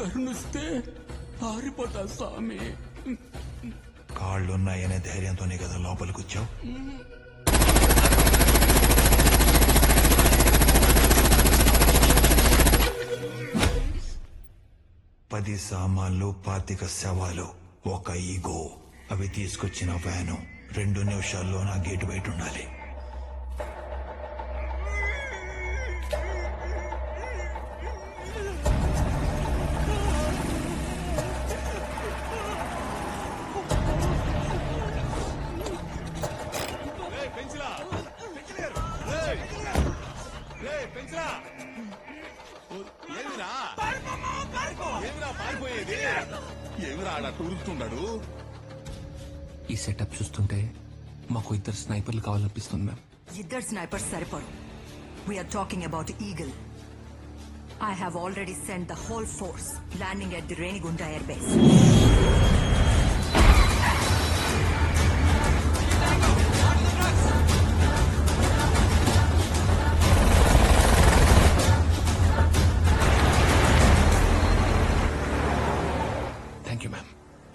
కరుణిస్తే పారిపోతా స్వామి. కాళ్ళున్నాయనే ధైర్యంతోనే కదా లోపలికి వచ్చావు పది సామాన్లు పాతిక శవాలు ఒక ఈగో. అవి తీసుకొచ్చిన వ్యాను. రెండు నిమిషాల్లో నా గేటు బయట ఉండాలి ఏమిరా ఆడ టూరుస్తున్నాడు ఈ సెటప్ చూస్తుంటే మాకు ఇద్దరు స్నైపర్లు కావాలనిపిస్తుంది మ్యామ్. ఇద్దరు snipers సరిపోరు. We are talking about eagle I have already send the whole force landing at the Renigunta air base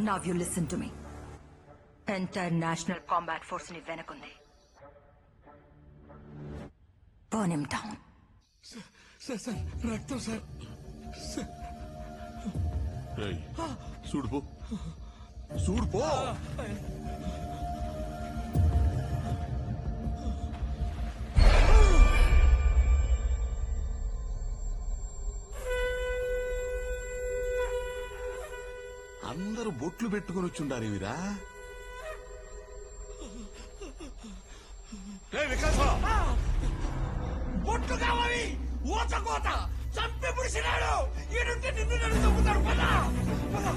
now you listen to me entire national combat ఫోర్స్ని వెనకుంది. బర్న్ డౌన్ సార్ సార్ రక్తం sir ఏయ్, చూడు బొట్లు పెట్టుకుని వచ్చుండారు ఇవిరా? బొట్లు కావాలి! ఊచకోత చంపి పుడిసినాడు ఈడుంటే నిన్ను నన్ను చంపుతాడు. పద! పద!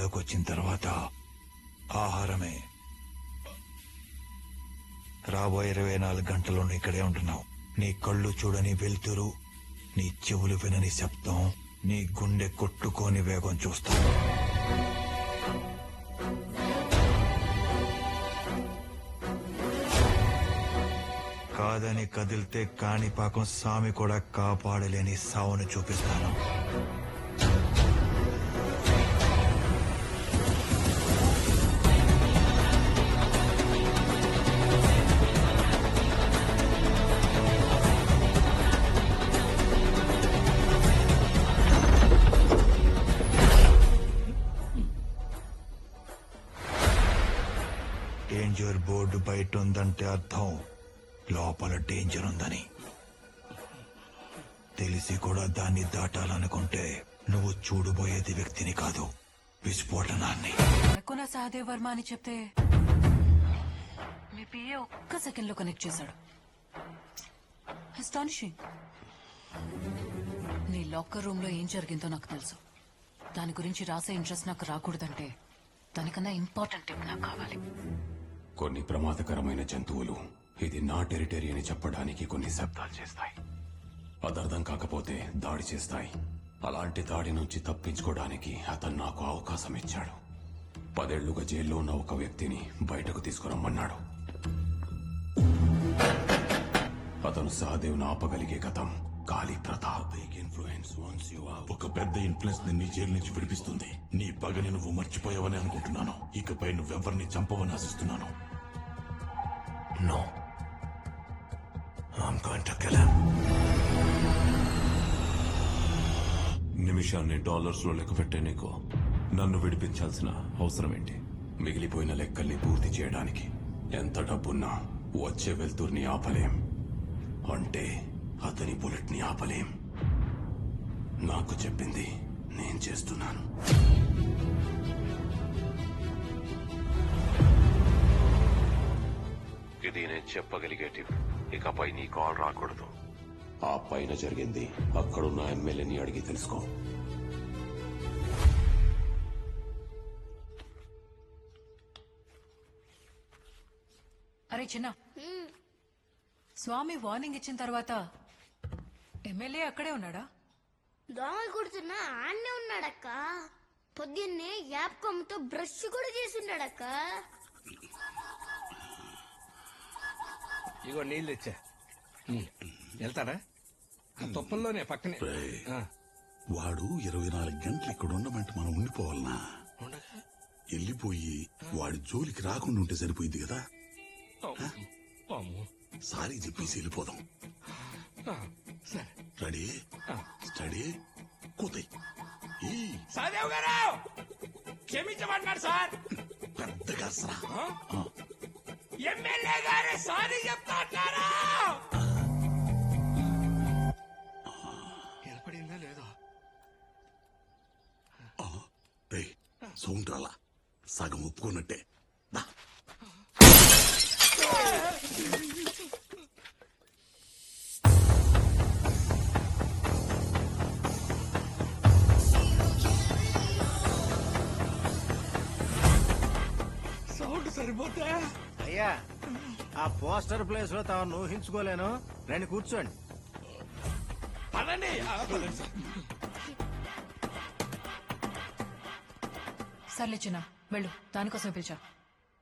రాజైన వచ్చిన తర్వాత ఆహారమే. రాబోయే ఇరవై నాలుగు గంటలు ఇక్కడే ఉంటున్నావు. నీ కళ్ళు చూడని వెలుతురు నీ చెవులు వినని శబ్దం నీ గుండె కొట్టుకోని వేగం చూస్తాను కాదని కదిలితే కాణిపాకం సామి కూడా కాపాడలేని సావును చూపిస్తాను. రోడ్డు బయట ఉందంటే అర్థం. లోపల డేంజర్ ఉందని. తెలిసి కూడా దాన్ని దాటాలనుకుంటే నువ్వు చూడబోయేది వ్యక్తిని కాదు విస్ఫోటనాన్ని ఎక్కువ సహదేవ్ వర్మ అని చెప్తే మీ పిఏ ఒక్క సెకండ్లో కనెక్ట్ చేశాడు. అస్టానిషింగ్ నీ లాకర్ రూమ్లో ఏం జరిగిందో నాకు తెలుసు. దాని గురించి రాసే ఇంట్రెస్ట్ నాకు రాకూడదంటే దానికన్నా ఇంపార్టెంట్ నాకు కావాలి. కొన్ని ప్రమాదకరమైన జంతువులు ఇది నా టెరిటరీ అని చెప్పడానికి కొన్ని శబ్దాలు చేస్తాయి. అదర్థం కాకపోతే దాడి చేస్తాయి. అలాంటి దాడి నుంచి తప్పించుకోవడానికి అతను నాకు అవకాశం ఇచ్చాడు. పదేళ్ళుగా జైల్లో ఉన్న ఒక వ్యక్తిని బయటకు తీసుకురమ్మన్నాడు. అతను సహదేవ్ను ఆపగలిగే గతం Kali Pratap. Influence once you ఒక పెద్ద ఇన్ఫ్లుయెన్స్ నీ జైలు నుంచి విడిపిస్తుంది. నీ పగని నువ్వు మర్చిపోయావని అనుకుంటున్నాను. ఇకపై నువ్వెవరిని చంపవని ఆశిస్తున్నాను. No I'm going to kill him. నిమిషాన్ని డాలర్స్లో లెక్క పెట్టే నీకు నన్ను విడిపించాల్సిన అవసరం ఏంటి మిగిలిపోయిన లెక్కల్ని పూర్తి చేయడానికి ఎంత డబ్బున్నా వచ్చే వెళ్తుర్ని ఆపలేం. అంటే అతని బుల్లెట్ని ఆపలేం. నాకు చెప్పింది నేను చేస్తున్నాను. చెప్పగలిగేటి ఇకపై నీ కాల్ రాకూడదు. ఆ పైన జరిగింది. అక్కడున్న ఎమ్మెల్యేని అడిగి తెలుసుకో. అరే చిన్న. స్వామి వార్నింగ్ ఇచ్చిన తర్వాత ఎమ్మెల్యే అక్కడే ఉన్నాడా? దోమలు కుడుతున్నా ఆన్నే ఉన్నాడక్క. పొద్దున్నే యాప్ కొమ్మతో బ్రష్ కూడా చేస్తున్నాడక్క ఇగో నీళ్ళు తెచ్చా. ఉమ్. వెళ్తారా ఆ తుప్పల్లోనే పక్కనే. ఆ. వాడు ఇరవై నాలుగు గంటలు ఇక్కడ ఉండమంటే మనం ఉండిపోవాలనా? వెళ్ళిపోయి వాడి జోలికి రాకుండా ఉంటే సరిపోయింది కదా? అమ్మో. సారీ చెప్పేసి వెళ్ళిపోదాం. ఆ, సరే. రెడీ? స్టడీ? కూతాయి ఈ. గారు! సార్. పెద్దగా అసరా ఆ? ఎమ్మెల్యే గారే సారీ చెప్తా అన్నారా వినపడిందా లేదో? రే సౌండ్ రాలా సగం. సౌండ్ సరిపోతే అయ్యా ఆ పోస్టర్ ప్లేస్లో తాను ఊహించుకోలేను. రండి కూర్చోండి. పదండి ఆ, పదండి సార్. సర్లే చిన్న వెళ్ళు. దానికోసం పిలిచా.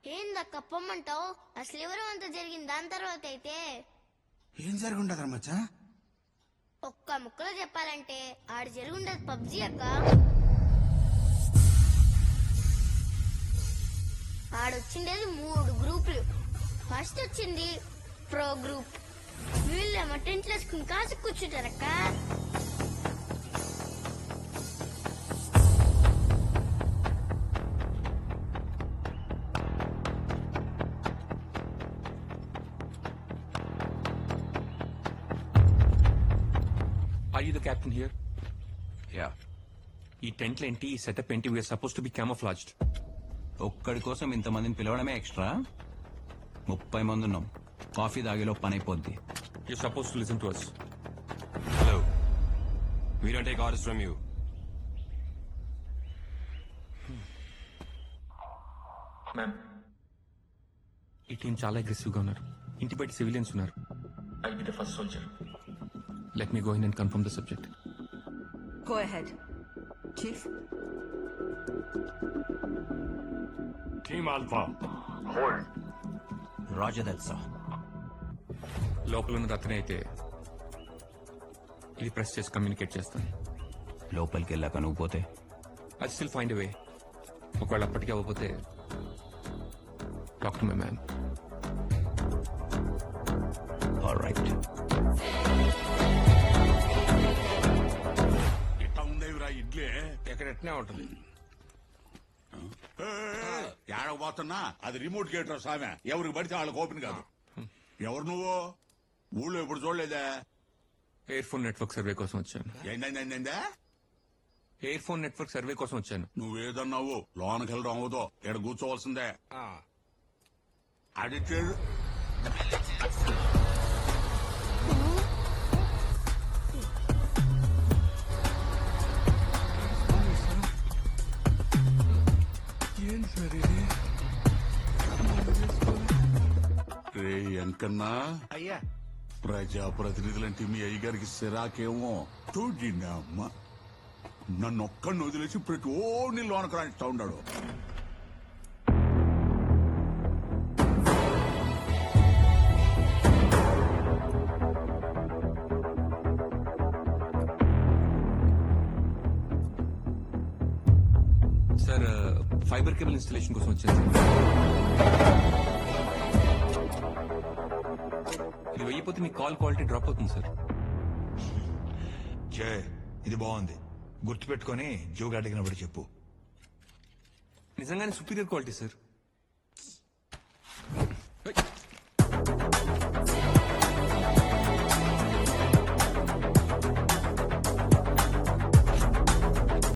ఏందక్క పొమ్మంటావు? అసలు ఎవరు అంత జరిగింది దాని తర్వాత అయితే ఏం జరుగుండదు మచ్చా ఒక్క ముక్కలో చెప్పాలంటే ఆడ జరుగుండదు పబ్జి అక్క. ఆడొచ్చిండేది మూడు గ్రూపులు. ఫస్ట్ వచ్చింది ప్రో గ్రూప్. వీళ్ళేమో టెంట్లు వేసుకుని కాసు కూర్చుంటారక్క. Are you the captain here? Yeah ఈ టెంట్లు ఏంటి ఈ సెటప్ ఏంటి? We are suppose to be camouflaged ఒక్కడి కోసం ఇంతమందిని పిలవడమే ఎక్స్ట్రా? ముప్పై మంది ఉన్నాం. కాఫీ తాగేలో పని అయిపోద్ది you suppose to listen to us hello we don't take orders from you ma'am ఈ టీం చాలా అగ్రెసివ్గా ఉన్నారు. ఇంటి బయట సివిలియన్స్ ఉన్నారు. I be the first soldier let me go in and confirm the subject Go ahead. Chief? Raja తెలుసా? లోపల ఉన్నది అతనే అయితే ఇది ప్రెస్ చేసి కమ్యూనికేట్ చేస్తాను. లోపలికి వెళ్ళాక నువ్వు పోతే? ఐ స్టిల్ ఫైండ్ వే ఒకవేళ అప్పటికి అవ్వకపోతే డాక్టర్ మై మ్యామ్ రైట్ ఇట్లా ఉండేవిరా ఇడ్లీ ఎక్కడ ఎట్నే ఉంటుంది? ఏడకపోతున్నా అది రిమోట్ గేట్ రా సామె. ఎవరికి పడితే వాళ్ళకి ఓపెన్ కాదు. ఎవరు నువ్వు? ఊళ్ళో ఎప్పుడు చూడలేదా? ఎయిర్ ఫోన్ నెట్వర్క్ సర్వే కోసం వచ్చాను. ఏంటంటే ఎయిర్ ఫోన్ నెట్వర్క్ సర్వే కోసం వచ్చాను. నువ్వేదన్నావు? లోనకి వెళ్ళడం అవ్వదు. ఇక్కడ కూర్చోవలసిందే. ఆ. ఎంకన్నా అయ్యా. ప్రజాప్రతినిధులంటే మీ అయ్యగారికి సిరాకేమో చూడిండి అమ్మ నన్ను ఒక్కడిని వదిలేసి ప్రతి ఓడిని లోనకు రాణిస్తా ఉన్నాడు. సార్ ఫైబర్ కేబుల్ ఇన్స్టలేషన్ కోసం వచ్చాను వెయ్యిపోతే మీ కాల్ క్వాలిటీ డ్రాప్ అవుతుంది సార్. జే ఇది బాగుంది. గుర్తుపెట్టుకొని జోగా అడిగినప్పుడు చెప్పు. నిజంగానే సుపీరియర్ క్వాలిటీ సార్.